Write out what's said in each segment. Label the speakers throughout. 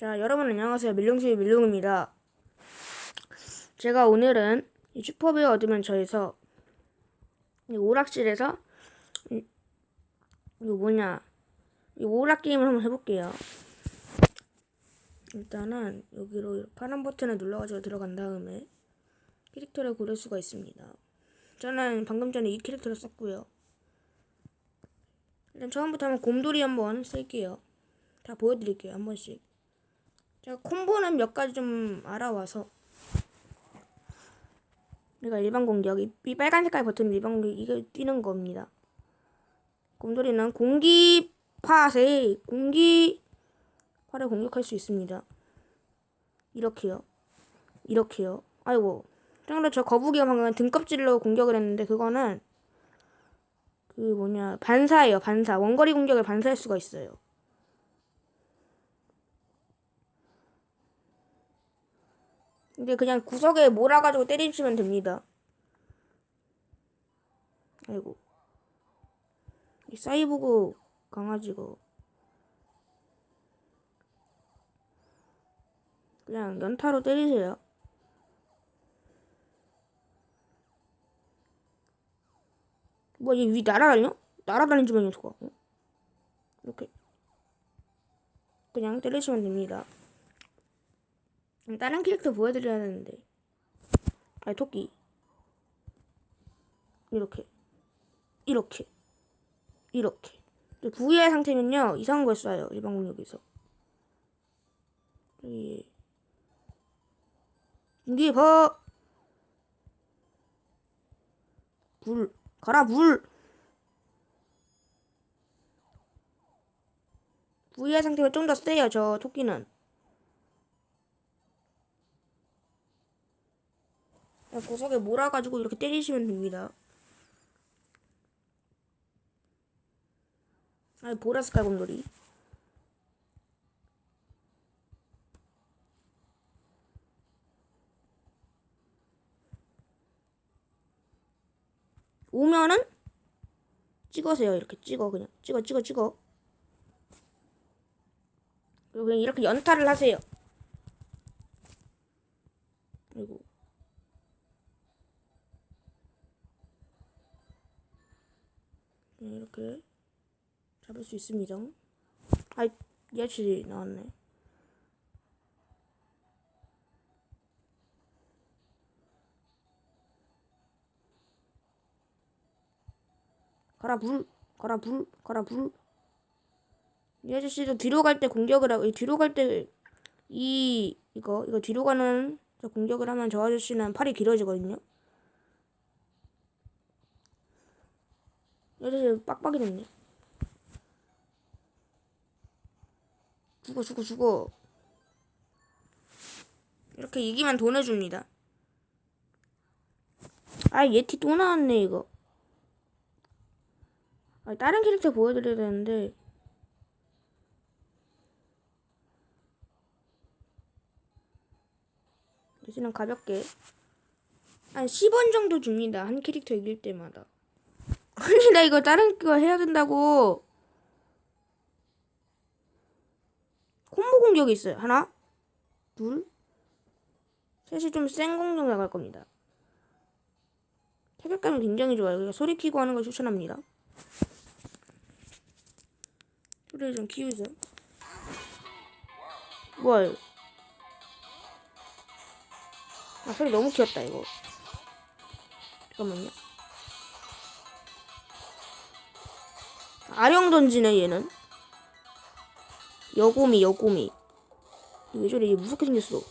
Speaker 1: 자, 여러분 안녕하세요. 밀룡TV 밀룡입니다. 제가 오늘은 이 슈퍼베어 어드벤처에서 이 오락실에서 이, 이거 뭐냐 이 오락 게임을 한번 해볼게요. 일단은 여기로 파란 버튼을 눌러가지고 들어간 다음에 캐릭터를 고를 수가 있습니다. 저는 방금 전에 이 캐릭터를 썼고요. 일단 처음부터 한번 곰돌이 한번 쓸게요. 다 보여드릴게요. 한 번씩. 제가 콤보는 몇 가지 좀 알아와서 내가 일반 공격 이, 이 빨간 색깔 버튼 일반 공격 이거 뛰는 겁니다. 곰돌이는 공기 파세 공기 파를 공격할 수 있습니다. 이렇게요. 이렇게요. 아이고. 정도 저 거북이가 방금 등껍질로 공격을 했는데 그거는 그 뭐냐 반사예요. 반사. 원거리 공격을 반사할 수가 있어요. 이제 그냥 구석에 몰아가지고 때리시면 됩니다. 아이고. 이 사이보그 강아지가 그냥 연타로 때리세요. 뭐, 얘 위 날아다녀? 날아다니는 주변 녀석아. 어? 이렇게. 그냥 때리시면 됩니다. 음, 다른 캐릭터 보여드려야 되는데. 아니, 토끼. 이렇게. 이렇게. 이렇게. 부위의 상태는요, 이상한 걸 쏴요. 일반 공격에서. 이게 봐! 불. 가라, 불! 부위의 상태가 좀더 세요, 저 토끼는. 구석에 몰아가지고 이렇게 때리시면 됩니다. 아니 보라색 깔 곰돌이. 오면은 찍으세요. 이렇게 찍어 그냥 찍어 찍어 찍어. 그리고 그냥 이렇게 연타를 하세요. 이렇게 잡을 수 있습니다. 아이, 예치 나왔네. 가라 불, 가라 불, 가라 불. 이 아저씨도 뒤로 갈 때 공격을 하고, 뒤로 갈 때 이 이거 이거 뒤로 가는 저 공격을 하면 저 아저씨는 팔이 길어지거든요. 이 아저씨 빡빡이 됐네. 죽어 죽어 죽어. 이렇게 이기면 돈을 줍니다. 아 예티 또 나왔네 이거. 아, 다른 캐릭터 보여드려야 되는데. 대신은 가볍게. 한 10원 정도 줍니다 한 캐릭터 이길 때마다 아니 나 이거 다른 거 해야 된다고 콤보 공격이 있어요. 하나, 둘, 셋이 좀 센 공격 나갈 겁니다. 타격감이 굉장히 좋아요. 소리 키고 하는 걸 추천합니다. 소리를 좀 키우세요. 뭘? 아, 소리 너무 키웠다, 이거. 잠깐만요. 아령 던지네, 얘는. 여고미 여고미. 왜 저래 얘 무섭게 생겼어.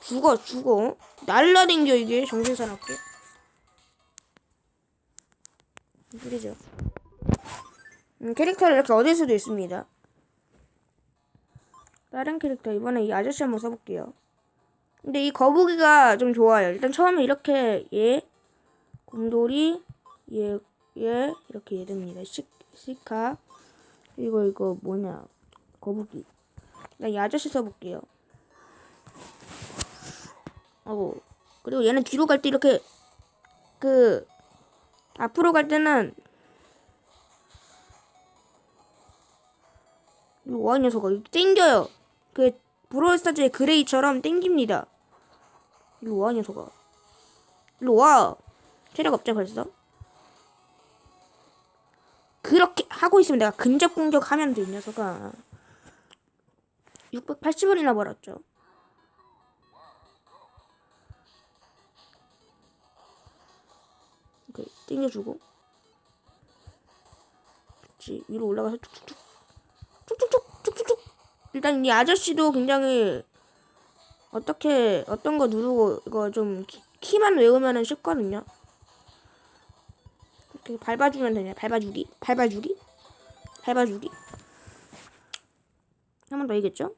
Speaker 1: 죽어 죽어. 날라댕겨 이게 정신 사납게. 그러죠? 음, 캐릭터를 이렇게 얻을 수도 있습니다. 다른 캐릭터 이번에 이 아저씨 한번 써볼게요. 근데 이 거북이가 좀 좋아요. 일단 처음에 이렇게 얘 곰돌이 얘, 얘 이렇게 시, 시카 이거 이거 뭐냐 거북이 나 이 아저씨 써볼게요 하고 그리고 얘는 뒤로 갈 때 이렇게 그 앞으로 갈 때는 일로 와, 이 녀석아. 땡겨요. 그, 브로스타즈의 그레이처럼 땡깁니다. 일로 와, 이 녀석아. 일로 와. 체력 없죠, 벌써? 그렇게 하고 있으면 내가 근접 공격하면 돼, 이 녀석아. 680원이나 벌었죠. 이렇게 땡겨주고. 그렇지. 위로 올라가서 툭툭툭. 툭툭툭, 툭툭툭. 일단 이 아저씨도 굉장히 어떻게, 어떤 거 누르고 이거 좀 키, 키만 외우면은 쉽거든요. 이렇게 밟아주면 되냐. 밟아주기. 밟아주기. 밟아주기. 한 번 더 이겼죠?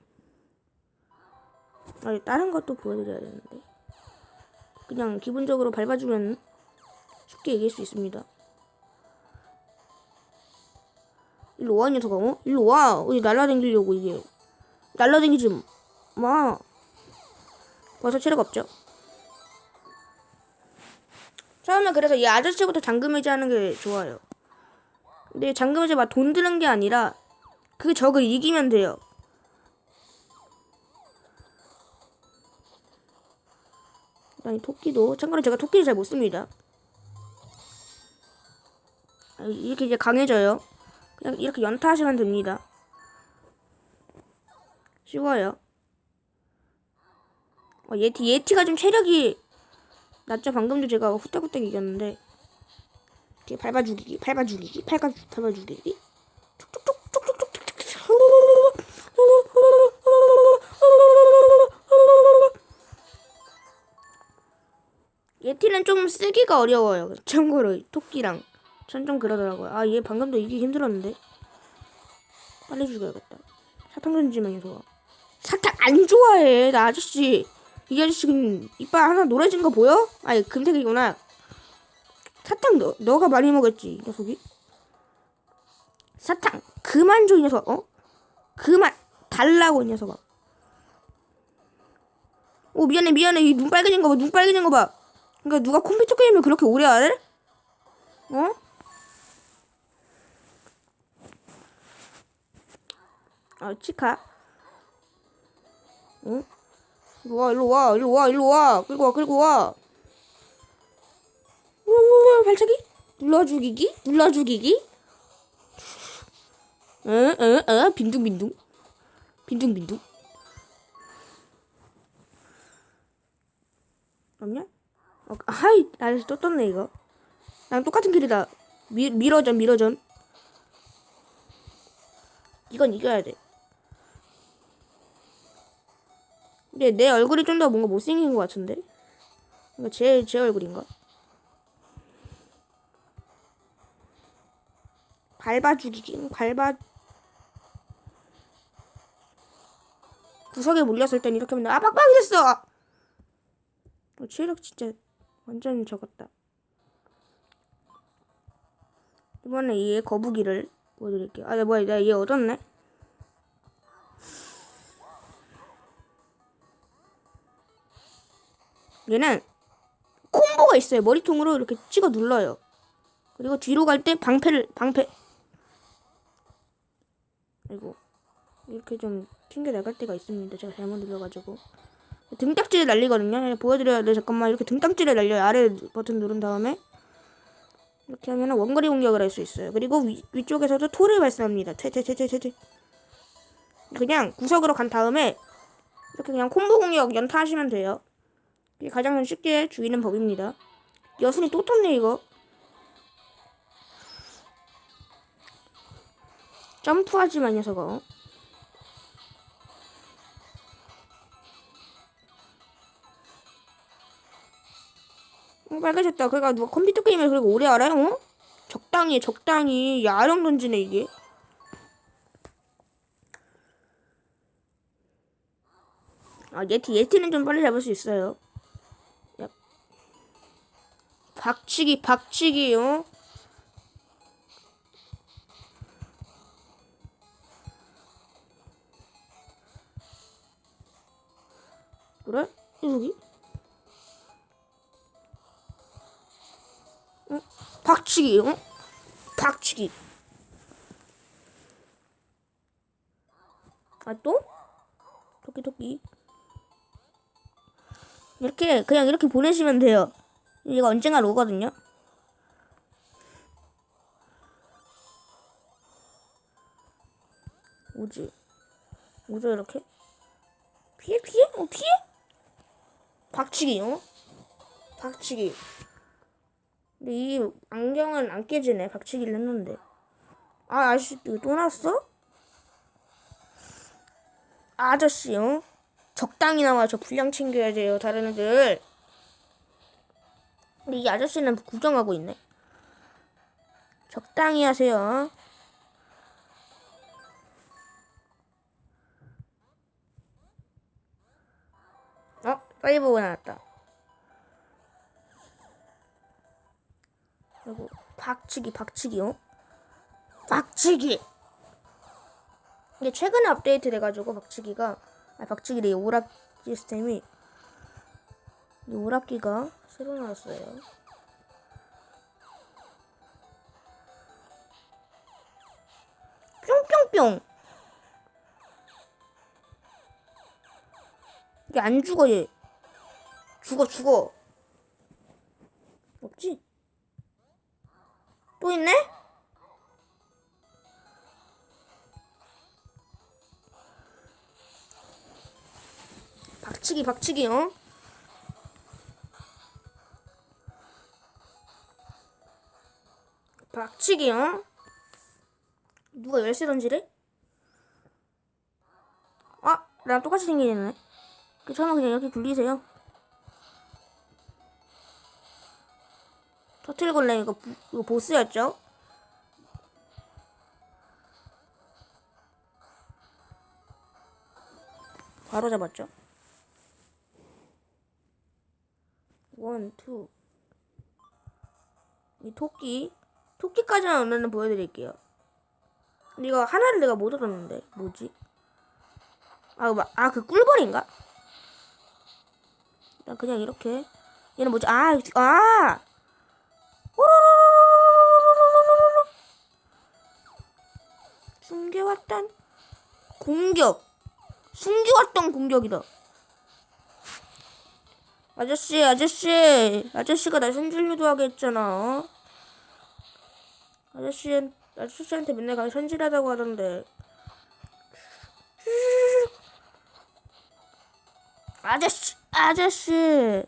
Speaker 1: 아, 다른 것도 보여드려야 되는데. 그냥 기본적으로 밟아주면 쉽게 이길 수 있습니다. 일로 와, 이 녀석아, 어? 일로 와! 어디 날라다니려고, 이게. 날라다니지 마. 벌써 체력 없죠? 처음에 그래서 이 아저씨부터 잠금해제 하는 게 좋아요. 근데 잠금해제 막 돈 드는 게 아니라 그 적을 이기면 돼요. 이 토끼도 참고로 제가 토끼를 잘 못 씁니다. 아, 이렇게 이제 강해져요. 그냥 이렇게 연타하시면 됩니다. 쉬워요. 어, 예티 예티가 좀 체력이 낮죠. 방금도 제가 후딱후딱 이겼는데 이렇게 밟아 죽이기, 밟아 죽이기, 밟아 밟아 죽이기. 예티는 좀 쓰기가 어려워요. 참고로 토끼랑 전 좀 그러더라고요. 아 얘 방금도 이기기 힘들었는데 빨리 죽여야겠다. 사탕 던지면 녀석아. 사탕 안 좋아해 나 아저씨. 이 아저씨 금 이빨 하나 노래진 거 보여? 아니 금색이구나. 사탕 너 너가 많이 먹었지 이 녀석이. 사탕 그만 줘 이 녀석 어? 그만 달라고 이 녀석아. 오 미안해 미안해 이 눈 빨개진 거 봐 눈 빨개진 거 봐. 그러니까 누가 컴퓨터 게임을 그렇게 오래 하래? 어? 아 치카. 응? 일로 와, 일로 와, 일로 와, 일로 와, 끌고 와, 끌고 와. 우와, 발차기? 눌러 죽이기? 눌러 죽이기? 응, 응, 응, 빈둥빈둥. 빈둥빈둥. 없냐? 어, 하이, 나에서 또 떴네, 이거. 나랑 똑같은 길이다. 미, 미러전, 미러전. 이건 이겨야 돼. 근데 내 얼굴이 좀 더 뭔가 못생긴 것 같은데? 이거 제, 제 얼굴인가? 밟아 죽이기, 밟아. 구석에 몰렸을 땐 이렇게 하면, 아, 빡빡이 됐어! 어, 체력 진짜 완전 적었다. 이번에 얘 거북이를 보여드릴게요. 아, 나 뭐야, 나 얘 얻었네? 얘는 콤보가 있어요. 머리통으로 이렇게 찍어 눌러요. 그리고 뒤로 갈 때 방패를 방패. 아이고 이렇게 좀 튕겨 나갈 때가 있습니다. 제가 잘못 눌러가지고 등딱지를 날리거든요. 보여드려야 돼. 잠깐만 이렇게 등딱지를 날려요. 아래 버튼 누른 다음에 이렇게 하면 원거리 공격을 할 수 있어요. 그리고 위, 위쪽에서도 토를 발사합니다. 퇴퇴퇴퇴퇴퇴. 그냥 구석으로 간 다음에 이렇게 그냥 콤보 공격 연타하시면 돼요. 가장 쉽게 죽이는 법입니다. 여순이 또 떴네 이거. 점프하지 마 녀석아. 어, 어, 빨개졌다. 그러니까 누가 컴퓨터 게임을 그렇게 오래 알아요? 어? 적당히 해, 적당히 야령 던지네 이게. 아 예티 예티는 좀 빨리 잡을 수 있어요. 야. 박치기 박치기 어? 그래? 여기? 어? 박치기 어? 박치기 아 또? 토끼 토끼. 이렇게 그냥 이렇게 보내시면 돼요. 얘가 언젠가 오거든요. 오지. 오죠 이렇게. 피해 피해? 어 피해? 박치기 어? 박치기. 근데 이 안경은 안 깨지네. 박치기를 했는데. 아 아저씨 이거 또 났어? 아저씨 어? 적당히 나와 저 분량 챙겨야 돼요 다른 애들. 근데 이 아저씨는 구경하고 있네. 적당히 하세요. 어? 사이버가 나왔다. 그리고 박치기, 박치기요? 박치기! 이게 최근에 업데이트 돼가지고 박치기가 아 박치기래 오락 시스템이 이 오락기가 새로 나왔어요. 뿅뿅뿅. 이게 안 죽어 얘. 죽어 죽어. 없지? 또 있네? 박치기 박치기 어? 박치기 어? 누가 열쇠 던지래? 아, 나랑 똑같이 생기네. 그 처음에 그냥 이렇게 굴리세요. 터틀골렘 이거 부- 이거 보스였죠? 바로 잡았죠? 원, 투. 이 토끼. 토끼까지만 오늘은 보여드릴게요. 근데 이거 하나를 내가 못 얻었는데. 뭐지? 아, 그, 아, 그 꿀벌인가? 난 그냥 이렇게. 얘는 뭐지? 아, 아! 오로로로로로로로로로로로. 숨겨왔던 공격. 숨겨왔던 공격이다. 아저씨, 아저씨, 아저씨가 나 손질 유도하게 했잖아. 어? 아저씨, 아저씨한테 맨날 가서 손질하다고 하던데. 아저씨, 아저씨.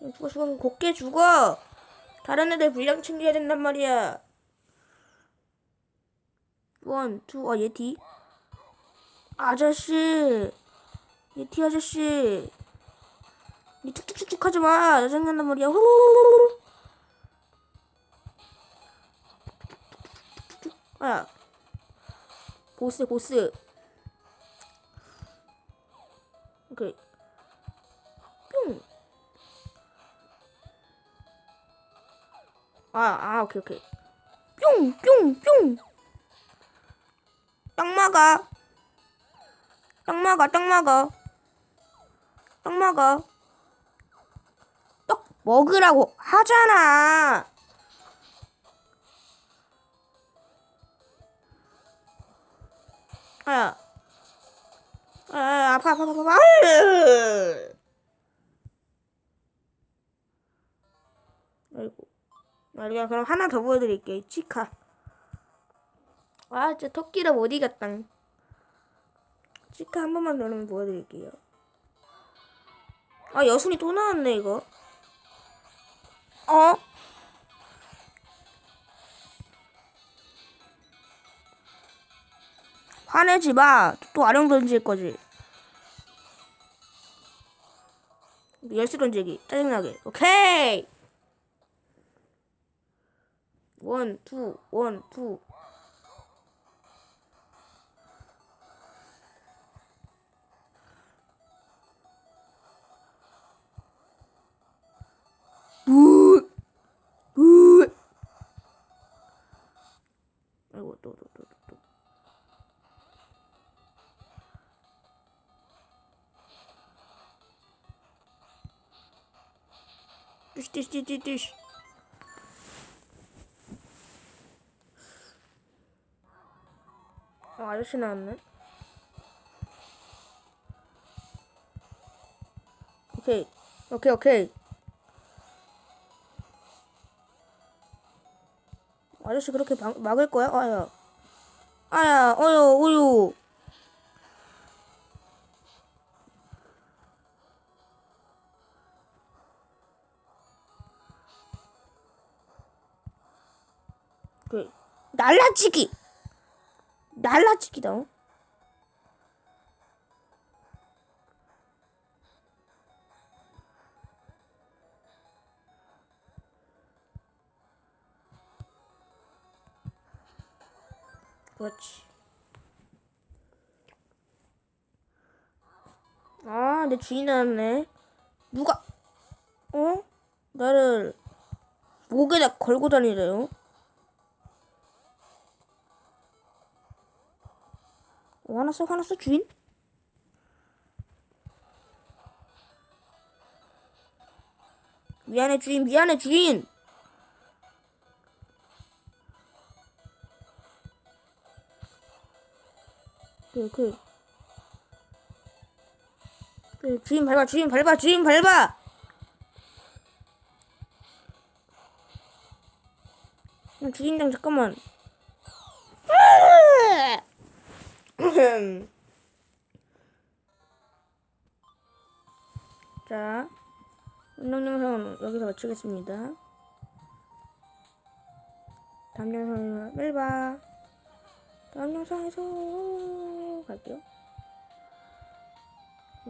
Speaker 1: 죽어, 죽어, 곱게 죽어. 다른 애들 분량 챙겨야 된단 말이야. 원, 투, 아, 예티. 아저씨. 예티 아저씨. 니 툭툭툭툭 하지 마. 짜증난단 말이야. 후루루루루. 아. 보스, 보스. 오케이. 뿅. 아, 아, 오케이, 오케이. 뿅, 뿅, 뿅. 딱 막아. 딱 막아, 딱 막아. 딱 막아. 떡 먹으라고 하잖아. 아, 아, 아파, 아파, 아파, 아파. 아이고. 아, 그냥 그럼 하나 더 보여드릴게. 치카. 아, 진짜 토끼를 못 이겼다. 치카 한 번만 더 그러면 보여드릴게요. 아, 여순이 또 나왔네, 이거. 어? 화내지 마. 또 아령 던질 거지. 열쇠 던지기. 짜증나게. 오케이. 원, 투, 원, 투. 우, 우. 아이고 또 또 또 또, Düş düş düş düş düş. Arasın anne. Okey. Okey okey. 아저씨 그렇게 막, 막을 거야? 아야. 아야, 어유, 어유. 그, 날라치기! 날라치기다. 어? 그렇지. 아, 내 주인 나왔네. 누가, 어? 나를 목에다 걸고 다니래요. 화났어, 화났어, 주인? 미안해, 주인, 미안해, 주인! 그, 그. 그, 주인 밟아, 주인 밟아, 주인 밟아! 어, 주인장, 잠깐만. 자, 운동 영상은 여기서 마치겠습니다. 다음 영상에서 멜바. 다음 영상에서 갈게요.